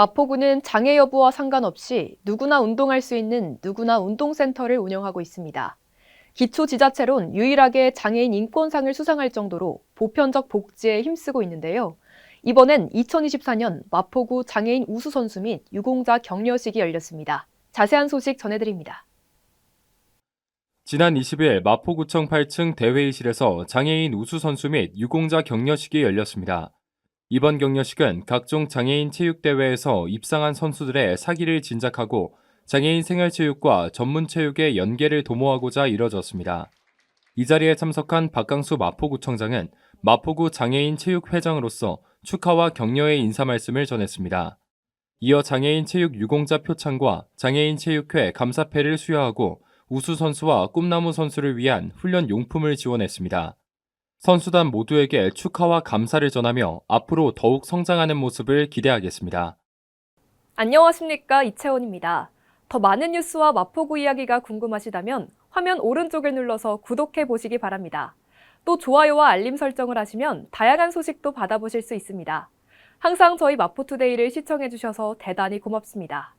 마포구는 장애 여부와 상관없이 누구나 운동할 수 있는 누구나 운동센터를 운영하고 있습니다. 기초 지자체론 유일하게 장애인 인권상을 수상할 정도로 보편적 복지에 힘쓰고 있는데요. 이번엔 2024년 마포구 장애인 우수 선수 및 유공자 격려식이 열렸습니다. 자세한 소식 전해드립니다. 지난 20일 마포구청 8층 대회의실에서 장애인 우수 선수 및 유공자 격려식이 열렸습니다. 이번 격려식은 각종 장애인 체육대회에서 입상한 선수들의 사기를 진작하고 장애인 생활체육과 전문체육의 연계를 도모하고자 이뤄졌습니다. 이 자리에 참석한 박강수 마포구청장은 마포구 장애인 체육회장으로서 축하와 격려의 인사 말씀을 전했습니다. 이어 장애인 체육 유공자 표창과 장애인 체육회 감사패를 수여하고 우수 선수와 꿈나무 선수를 위한 훈련 용품을 지원했습니다. 선수단 모두에게 축하와 감사를 전하며 앞으로 더욱 성장하는 모습을 기대하겠습니다. 안녕하십니까 이채원입니다. 더 많은 뉴스와 마포구 이야기가 궁금하시다면 화면 오른쪽을 눌러서 구독해 보시기 바랍니다. 또 좋아요와 알림 설정을 하시면 다양한 소식도 받아보실 수 있습니다. 항상 저희 마포투데이를 시청해 주셔서 대단히 고맙습니다.